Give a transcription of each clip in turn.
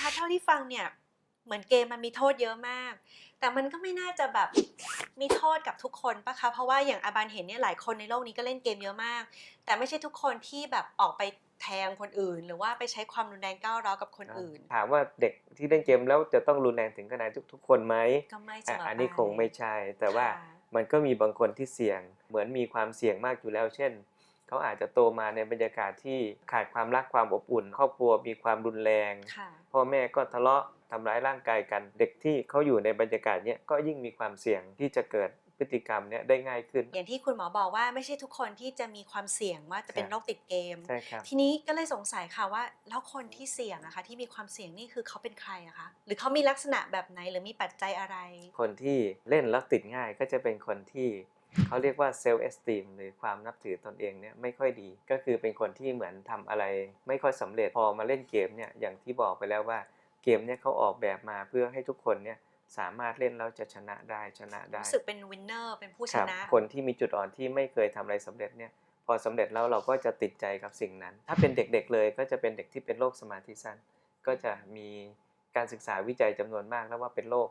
คะเท่าที่ฟังเนี่ยเหมือนเกมมันมีโทษเยอะมาก แต่มันก็ไม่น่าจะแบบมีโทษกับทุกคนปะคะ เพราะว่าอย่างอาบานเห็นเนี่ยหลายคนในโลกนี้ก็เล่นเกมเยอะมาก แต่ไม่ใช่ทุกคนที่แบบออกไปแทงคนอื่น หรือว่าไปใช้ความรุนแรงก้าวร้าวกับคนอื่น ถามว่าเด็กที่เล่นเกมแล้วจะต้องรุนแรงถึงขนาดทุกๆคนไหมก็ไม่เสอะมออันนี้ไปคงไม่ใช่ แต่ว่าค่ะมันก็มีบางคนที่เสี่ยง เหมือนมีความเสี่ยงมากอยู่แล้ว เช่น เขาอาจจะโตมาในบรรยากาศที่ขาดความรักความอบอุ่น ครอบครัวมีความรุนแรงค่ะพ่อแม่ก็ทะเลาะทำร้ายร่างกายกัน เด็กที่เขาอยู่ในบรรยากาศเนี้ยก็ยิ่งมีความเสี่ยงที่จะเกิดพฤติกรรมเนี้ยได้ง่ายขึ้น อย่างที่คุณหมอบอกว่าไม่ใช่ทุกคนที่จะมีความเสี่ยงว่าจะเป็นครับโรคติดเกม ใช่ครับ ทีนี้ก็เลยสงสัยค่ะว่าแล้วคนที่เสี่ยงอะคะที่มีความเสี่ยงนี่คือเขาเป็นใครอะคะ หรือเขามีลักษณะแบบไหนหรือมีปัจจัยอะไร คนที่เล่นแล้วติดง่ายก็จะเป็นคนที่ เขาเรียกว่าเซลล์เอสติมหรือความนับถือตนเองเนี่ยไม่ค่อยดี ก็คือเป็นคนที่เหมือนทำอะไรไม่ค่อยสำเร็จพอมาเล่นเกมเนี่ยอย่างที่บอกไปแล้วว่าเกมเนี่ยเขาออกแบบมาเพื่อให้ทุกคนเนี่ยสามารถเล่นแล้วจะชนะได้ชนะได้รู้สึกเป็นวินเนอร์เป็นผู้ชครับนะ คนที่มีจุดอ่อนที่ไม่เคยทำอะไรสำเร็จเนี่ยพอสำเร็จแล้วเราก็จะติดใจกับสิ่งนั้น ถ้าเป็นเด็กๆเลยก็จะเป็นเด็กที่เป็นโรคสมาธิสั้น ก็จะมีการศึกษาวิจัยจำนวนมากแล้วว่าเป็นโรค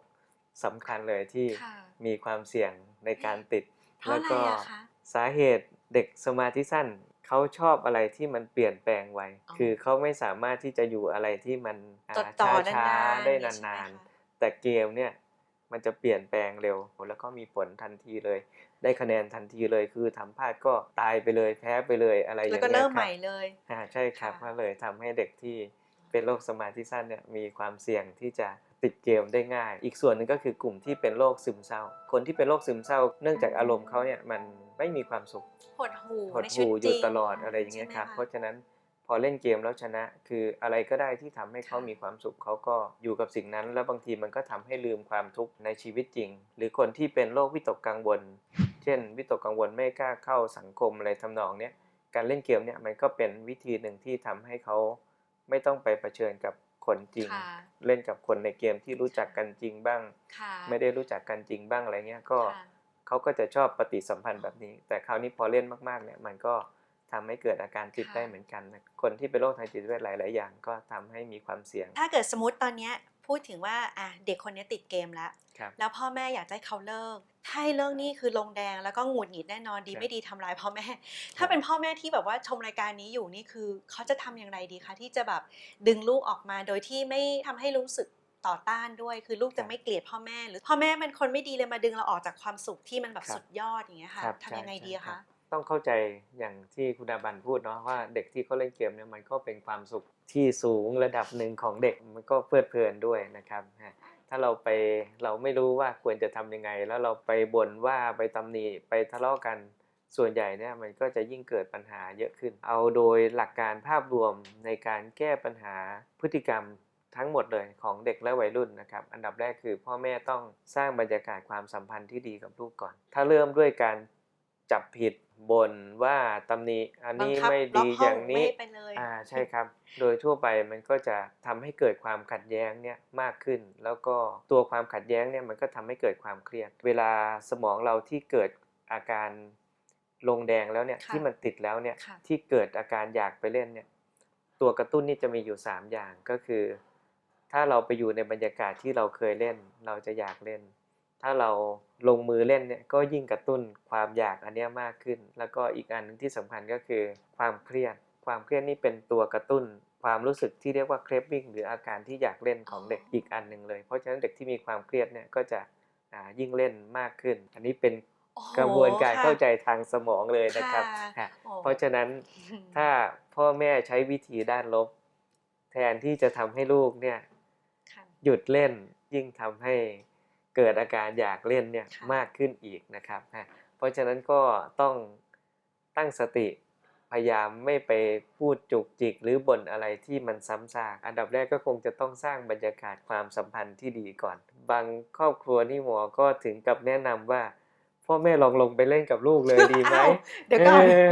สำคัญเลยที่ค่ะมีความเสี่ยงในการติด เพราะอะไรแล้วก็อะคะสาเหตุเด็กสมาธิสั้นเขาชอบอะไรที่มันเปลี่ยนแปลงไวอ๋อคือเขาไม่สามารถที่จะอยู่อะไรที่มันอ่าจดต่อช้าๆได้นานๆนานใช่ไหมคะๆแต่เกมเนี่ยมันจะเปลี่ยนแปลงเร็ว แล้วก็มีผลทันทีเลย ได้คะแนนทันทีเลยคือทำพลาดก็ตายไปเลยแพ้ไปเลยอะไรอย่างแล้วเงี้ก็ยเริ่มคใหรับม่เลยอ่าใช่ครับค่ะก็เลยทำให้เด็กที่เป็นโรคสมาธิสั้นเนี่ยมีความเสี่ยงที่จะ ติดเกมได้ง่าย อีกส่วนหนึ่งก็คือกลุ่มที่เป็นโรคซึมเศร้า คนที่เป็นโรคซึมเศร้า เนื่องจากอารมณ์เขาเนี่ยมันไม่มีความสุขหดหูหดในชีวิหู่ตอจริยู่งตลอดอะไรอย่างเงี้ยครับใช่ไหมะเพราะฉะนั้นพอเล่นเกมแล้วชนะ คืออะไรก็ได้ที่ทำให้เขาค่ะมีความสุขเขาก็อยู่กับสิ่งนั้น แล้วบางทีมันก็ทำให้ลืมความทุกข์ในชีวิตจริง หรือคนที่เป็นโรควิตกกังวล เช่น วิตกกังวลไม่กล้าเข้าสังคมอะไรทำนองเนี้ยการเล่นเกมเนี่ยมันก็เป็นวิธีหนึ่งที่ทำให้เขาไม่ต้องไปเผชิญกับ คนจริงค่ะเล่นกับคนในเกมที่รู้จักกันจริงบ้างค่ะไม่ได้รู้จักกันจริงบ้างอะไรเงี้ยก็ค่ะเขาก็จะชอบปฏิสัมพันธ์แบบนี้ แต่คราวนี้พอเล่นมากๆเนี่ยมันก็ ทำให้เกิดอาการติดค่ะได้เหมือนกันนะคนที่เป็นโรคทางจิตเวชหลาย ๆ อย่างก็ทำให้มีความเสี่ยง ถ้าเกิดสมมติตอนเนี้ยพูดถึงว่าอะเด็กคนนี้ติดเกมแล้วครับแล้วพ่อแม่อยากจะให้เขาเลิก ถ้าให้เลิกนี่คือลงแดงแล้วก็หงุดหงิดแน่นอนดีครับไม่ดีทำร้ายพ่อแม่ ถ้าเป็นพ่อแม่ที่แบบว่าชมรายการนี้อยู่นี่คือเขาจะทำอย่างไรดีคะที่จะแบบดึงลูกออกมาโดยที่ไม่ทำให้รู้สึกต่อต้านด้วยคือลูกจะไม่เกลียดพ่อแม่ หรือพ่อแม่เป็นคนไม่ดีเลยมาดึงเราออกจากความสุขที่มันแบบสุดยอดอย่างเงี้ยค่ะครับทำยังไงใช่ดีอะใช่คะ ต้องเข้าใจอย่างที่คุณดาบันพูดเนาะว่าเด็กที่เขาเล่นเกมเนี่ยมันก็เป็นความสุขที่สูงระดับหนึ่งของเด็กมันก็เพลิดเพลินด้วยนะครับถ้าเราไปเราไม่รู้ว่าควรจะทำยังไง แล้วเราไปบ่นว่าไปตำหนิไปทะเลาะกันส่วนใหญ่เนี่ยมันก็จะยิ่งเกิดปัญหาเยอะขึ้น เอาโดยหลักการภาพรวมในการแก้ปัญหาพฤติกรรมทั้งหมดเลยของเด็กและวัยรุ่นนะครับอันดับแรกคือพ่อแม่ต้องสร้างบรรยากาศความสัมพันธ์ที่ดีกับลูกก่อน ถ้าเริ่มด้วยการจับผิด บ่นว่าตำหนิอันบังนี้คับไม่ล็ดีอกอห้องย่างไม่นี้ให้ไปเลยอ่าใช่ครับ โดยทั่วไปมันก็จะทำให้เกิดความขัดแย้งเนี่ยมากขึ้น แล้วก็ตัวความขัดแย้งเนี่ยมันก็ทำให้เกิดความเครียด เวลาสมองเราที่เกิดอาการลงแดงแล้วเนี่ยค่ะที่มันติดแล้วเนี่ยค่ะที่เกิดอาการอยากไปเล่นเนี่ยตัวกระตุ้นนี่จะมีอยู่ 3 อย่างก็คือ ถ้าเราไปอยู่ในบรรยากาศที่เราเคยเล่น เราจะอยากเล่น ถ้าเราลงมือเล่นเนี่ยก็ยิ่งกระตุ้นความอยากอันเนี้ยมากขึ้น แล้วก็อีกอันหนึงที่สำคัญก็คือความเครียด ความเครียดนี่เป็นตัวกระตุ้น ความรู้สึกที่เรียกว่าเครฟวิ่งหรืออาการที่อยากเล่นของเด็กอีกอันหนึ่งเลย เพราะฉะนั้นเด็กที่มีความเครียดเนี่ยก็จะอ่ายิ่งเล่นมากขึ้น อันนี้เป็นโอ้โหกระบวนการค่ะเข้าใจทางสมองเลยนะครับค่ะค่ะโอ้เพราะฉะนั้นถ้าพ่อแม่ใช้วิธีด้านลบ แทนที่จะทำให้ลูกเนี่ยค่ะหยุดเล่นยิ่งทำให้ เกิดอาการอยากเล่นเนี่ยค่ะมากขึ้นอีกนะครับฮะเพราะฉะนั้นก็ต้องตั้งสติพยายามไม่ไปพูดจุกจิกหรือบ่นอะไรที่มันซ้ำซาก อันดับแรกก็คงจะต้องสร้างบรรยากาศความสัมพันธ์ที่ดีก่อน บางครอบครัวนี่หมอก็ถึงกับแนะนำว่า พ่อแม่ลองลงไปเล่นกับลูกเลยดีไหมอ้าวเดี๋ยวก่อนเออ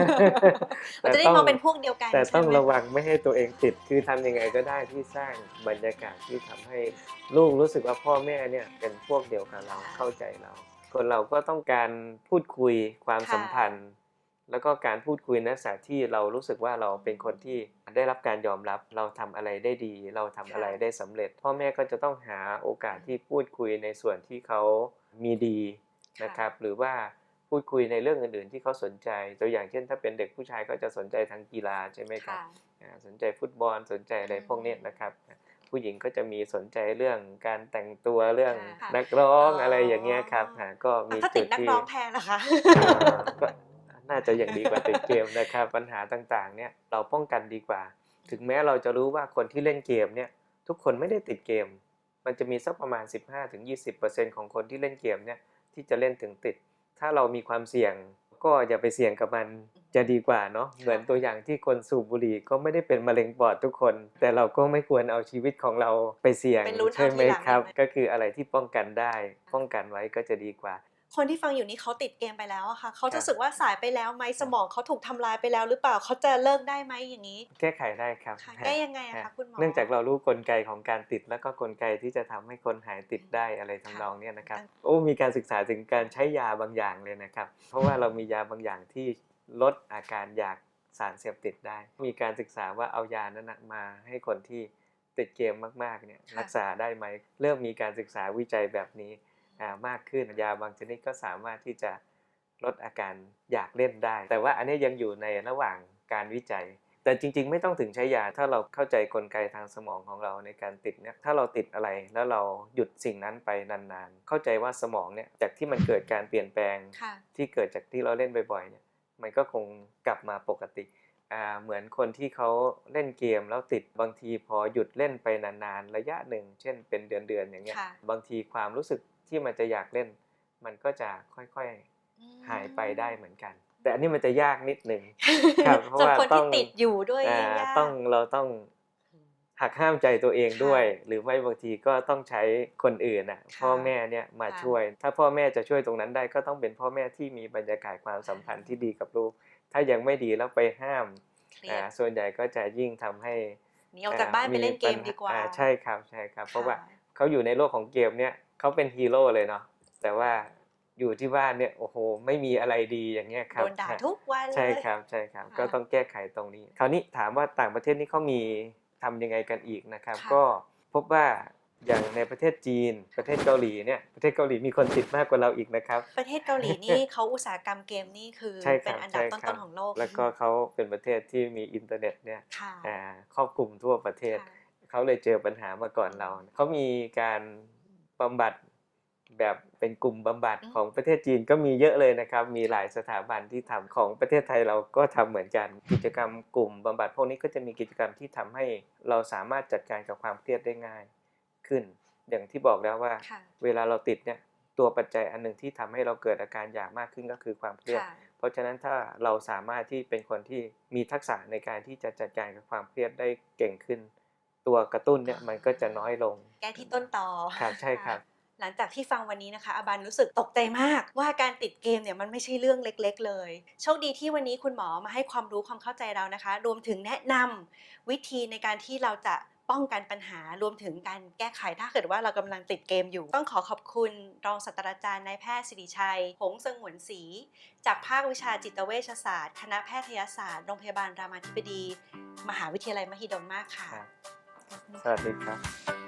เราจะได้มองเป็นพวกเดียวกัน แต่ต้องใช่ไหมระวังไม่ให้ตัวเองติด คือทำยังไงก็ได้ที่สร้างบรรยากาศที่ทำให้ลูกรู้สึกว่าพ่อแม่เนี่ยเป็นพวกเดียวกับเราเข้าใจเรา คนเราก็ต้องการพูดคุยความค่ะสัมพันธ์ แล้วก็การพูดคุยในลักษณะที่เรารู้สึกว่าเราเป็นคนที่ได้รับการยอมรับเราทำอะไรได้ดี เราทำอะไรได้สำเร็จ พ่อแม่ก็จะต้องหาโอกาสที่พูดคุยในส่วนที่เขามีดี นะครับหรือว่าพูดคุยในเรื่องอื่นๆ ที่เขาสนใจ ตัวอย่างเช่น ถ้าเป็นเด็กผู้ชายก็จะสนใจทางกีฬาใช่ไหมครับค่ะอ่าสนใจฟุตบอลสนใจอะไรอืมพวกเนี้ยนะครับ ผู้หญิงก็จะมีสนใจเรื่องการแต่งตัวเรื่องค่ะนักร้องอ๋อออะไรอย่างเงี้ยครับอ่าก็มีถ้าติดนักที่ร้องแทนนะคะอ่าก็น่าจะอย่างดีกว่าติดเกมนะครับ ปัญหาต่างๆ เนี่ยเราป้องกันดีกว่า ถึงแม้เราจะรู้ว่าคนที่เล่นเกมเนี่ย ทุกคนไม่ได้ติดเกม มันจะมีสักประมาณ 15-20%ของคนที่เล่นเกมเนี่ย ที่จะเล่นถึงติด ถ้าเรามีความเสี่ยงก็อย่าไปเสี่ยงกับมันจะดีกว่าเนาะเหมือนตัวอย่างที่คนสูบบุหรี่ก็ไม่ได้เป็นมะเร็งปอดทุกคน แต่เราก็ไม่ควรเอาชีวิตของเราไปเสี่ยงไปลุ้นเอาใช่ไหมทีหลังครับใช่ไหมก็คืออะไรที่ป้องกันได้ ป้องกันไว้ก็จะดีกว่า คนที่ฟังอยู่นี้เขาติดเกมไปแล้วอะค่ะเขาครัจะบรู้สึกว่าสายไปแล้วไหมสมองเขาถูกทำลายไปแล้ว หรือเปล่าเขาจะเลิกได้ไหมอย่างนี้ แก้ไขได้ครับค่ะฮะแก้ยังไงอะฮะคะคุณหมอเนื่องจากเรารู้กลไกของการติดแล้วก็กลไกที่จะทำให้คนหายติดได้อะไรทำค่ะนองเนี้ยนะครับอะโอ้มีการศึกษาถึงการใช้ยาบางอย่างเลยนะครับ เพราะว่าเรามียาบางอย่างที่ลดอาการอยากสารเสพติดได้ มีการศึกษาว่าเอายานั้นนะมาให้คนที่ติดเกมมากๆเนี่ยค่ะรักษาได้ไหมเริ่มมีการศึกษาวิจัยแบบนี้อ่า มากขึ้นยาบางชนิดก็สามารถที่จะลดอาการอยากเล่นได้ แต่ว่าอันนี้ยังอยู่ในระหว่างการวิจัย แต่จริง ๆ ไม่ต้องถึงใช้ยา ถ้าเราเข้าใจกลไกทางสมองของเราในการติดเนี่ยถ้าเราติดอะไรแล้วเราหยุดสิ่งนั้นไปนานๆ เข้าใจว่าสมองเนี่ยจากที่มันเกิดการเปลี่ยนแปลงค่ะที่เกิดจากที่เราเล่นบ่อยๆเนี่ยมันก็คงกลับมาปกติอ่าเหมือนคนที่เขาเล่นเกมแล้วติดบางทีพอหยุดเล่นไปนานๆ ระยะหนึ่ง เช่นเป็นเดือนๆอย่างเงี้ยค่ะบางทีความรู้สึก ที่มันจะอยากเล่น มันก็จะค่อยๆหายไปได้เหมือนกัน แต่อันนี้มันจะยากนิดหนึ่งครับเพราะส่วนว่าคนต้ที่องติดอยู่ด้วยอ่ายิ่งยากต้องเราต้องหักห้ามใจตัวเองค่ะด้วย หรือไม่บางทีก็ต้องใช้คนอื่นอะค่ะพ่อแม่เนี่ยมาค่ะช่วย ถ้าพ่อแม่จะช่วยตรงนั้นได้ก็ต้องเป็นพ่อแม่ที่มีบรรยากาศความสัมพันธ์ที่ดีกับลูก ถ้ายังไม่ดีแล้วไปห้ามเครียอ่าดส่วนใหญ่ก็จะยิ่งทำให้หนีออกจากบ้านไปเล่นเกมดีกว่าอ่ใช่ครับใช่ครับ เพราะว่าค่เขาอยู่ในโลกของเกมเนี่ย เขาเป็นฮีโร่เลยเนาะแต่ว่าอยู่ที่บ้านเนี่ยโอ้โหไม่มีอะไรดีอย่างเงี้ยครับโดนด่าทุกวันเลยใช่ครับใช่ครับค่ะก็ต้องแก้ไขตรงนี้ คราวนี้ถามว่าต่างประเทศนี่เขามีทำยังไงกันอีกนะครับค่ะก็พบว่าอย่างในประเทศจีน ประเทศเกาหลีเนี่ยประเทศเกาหลีมีคนติดมากกว่าเราอีกนะครับ ประเทศเกาหลีนี่เขาอุตสาหกรรมเกมนี่คือใช่คเป็รันบอันดับใช่คต้รับนๆของโลก แล้วก็เขาเป็นประเทศที่มีอินเทอร์เน็ตเนี่ยค่ะอ่าครอบคลุมทั่วประเทศค่ะเขาเลยเจอปัญหามาก่อนเราเขามีการ บำบัดแบบเป็นกลุ่มบำบัดอืมของประเทศจีนก็มีเยอะเลยนะครับ มีหลายสถาบันที่ทำของประเทศไทยเราก็ทำเหมือนกัน กิจกรรมกลุ่มบำบัดพวกนี้ก็จะมีกิจกรรมที่ทำให้เราสามารถจัดการกับความเครียดได้ง่ายขึ้น อย่างที่บอกแล้วว่าค่ะเวลาเราติดเนี่ยตัวปัจจัยอันหนึ่งที่ทำให้เราเกิดอาการอยากมากขึ้นก็คือความเครียดค่ะเพราะฉะนั้นถ้าเราสามารถที่เป็นคนที่มีทักษะในการที่จะจัดการกับความเครียดได้เก่งขึ้น ตัวกระตุ้นเนี่ยมันก็จะน้อยลง แก้ที่ต้นตอครับใช่ครับะหลังจากที่ฟังวันนี้นะคะอาบันรู้สึกตกใจมาก ว่าการติดเกมเนี่ยมันไม่ใช่เรื่องเล็ก ๆ เลย โชคดีที่วันนี้คุณหมอมาให้ความรู้ความเข้าใจเรานะคะ รวมถึงแนะนำวิธีในการที่เราจะป้องกันปัญหารวมถึงการแก้ไขถ้าเกิดว่าเรากำลังติดเกมอยู่ ต้องขอขอบคุณรองศาสตราจารย์นายแพทย์สิริชัย หงส์สงวนศรีจากภาควิชาจิตเวชศาสตร์ คณะแพทยศาสตร์ โรงพยาบาลรามาธิบดี มหาวิทยาลัยมหิดลมากค่ะครับ สวัสดีครับ